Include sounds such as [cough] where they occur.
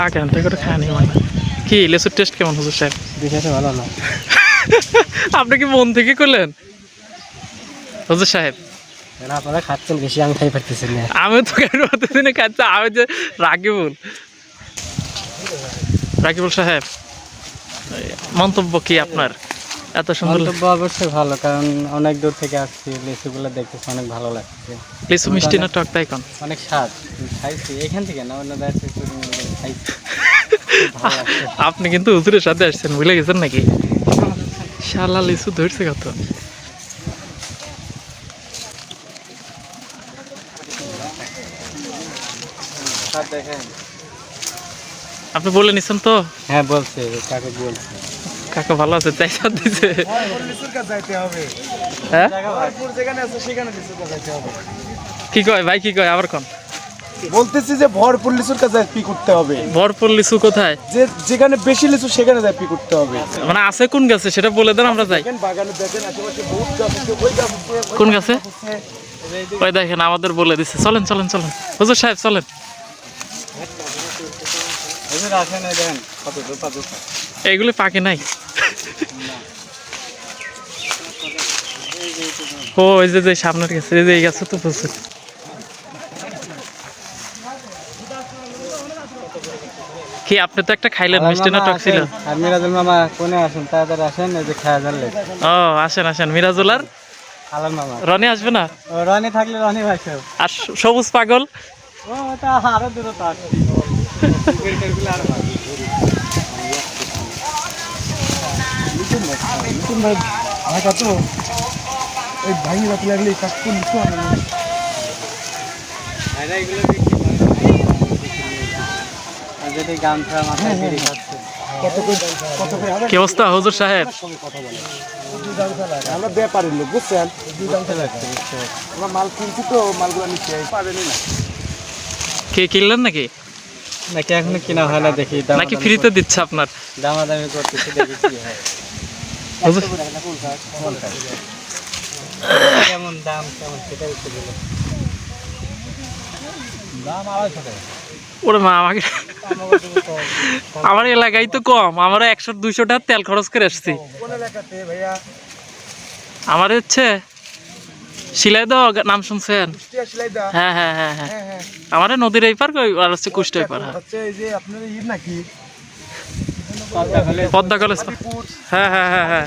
তাই করে খায় নি মানে কি লেচুর টেস্ট কেমন হুজুর সাহেব? দেখে ভালো না। [laughs] আপনি কি মন থেকে করলেন? হুজুর সাহেব। আপনারা খাচ্ছেন বেশি আমি খাই পারতেছি না। আমি তো কেন খাচ্ছি? আমি যে রাকিবুল। রাকিবুল সাহেব মন্তব্য কি আপনার? এত সুন্দর মন্তব্য অবশ্যই ভালো কারণ অনেক দূর থেকে আসছি লিচুগুলো দেখতেছি অনেক ভালো লাগছে। লিচু মিষ্টি না টক তাই কোন অনেক স্বাদ খাইছি এখান থেকে না অন্য দেশ খাইছি। [laughs] আপনি কিন্তু হুজুরের সাথে আসছেন ভুলে গেছেন নাকি? শালা লিচু ধরছে কত। আপনি বলে নিছেন তো? হ্যাঁ বলছে কাকে বলছে কাকা ভালো আছে? তাই সাথ দিছে। হ্যাঁ? কি কয় ভাই কি কয়? আবার কোন? বলতেছি যে ভরপুর লিচুর কাছে পি করতে হবে। ভরপুর লিচু কোথায়? যে যেখানে বেশি লিচু সেখানে যায় পি করতে হবে। মানে আছে কোন গাছে? সেটা বলে দেন আমরা যাই। বাগানে দেখেন আশেপাশে বহুত গাছ আছে ওই গাছ কোন গাছে ওই দেখেন আমাদের বলে দিচ্ছে চলেন চলেন চলেন। হুজুর সাহেব চলেন। এইগুলি পাকে নাই? ও ওই যে যে সামনের গেছে এই যে এই গাছে তো প্রচুর কি আপনি তো একটা খাইলেন মিষ্টি না টক ছিল? আর মিরাজুল মামা কোনে আসেন? তাড়াতাড়ি আসেন এই যে খাওয়া জানলে ও আসেন আসেন। মিরাজুলার আলাম মামা। রনি আসবে না? রনি থাকলে রনি ভাই আর সবুজ পাগল? ও ওটা আরও দূরত্ব আসছে। ভাই ঢাকা তো এই ভাঙি লাগলে কি অবস্থা হুজুর সাহেব? আমরা ব্যাপারের লোক বুঝছেন? আমরা মাল কিনছি তো মালগুলো নিচ্ছে পাবেনই না। কে কিনলেন নাকি? নাকি এখনও কিনা হয় না দেখি নাকি ফ্রিতে দিচ্ছে আপনার? দামাদামি করতেছি দেখি কি হয়। কেমন দাম কেমন সেটা একটু বলো। দাম আড়াইশো টাকা। ওরে মা আমাকে আমার এলাকায় তো কম আমরা একশো দুইশো টাকা তেল খরচ করে ভাইয়া? আমার হচ্ছে সিলাই দাও নাম শুনছেন? হ্যাঁ হ্যাঁ হ্যাঁ হ্যাঁ। হ্যাঁ হ্যাঁ। আমার নদীর এই পার আর হচ্ছে কুষ্ট এই পার হ্যাঁ। হচ্ছে এই যে আপনার ঈদ নাকি? পদ্মা কলেজ। হ্যাঁ হ্যাঁ হ্যাঁ হ্যাঁ।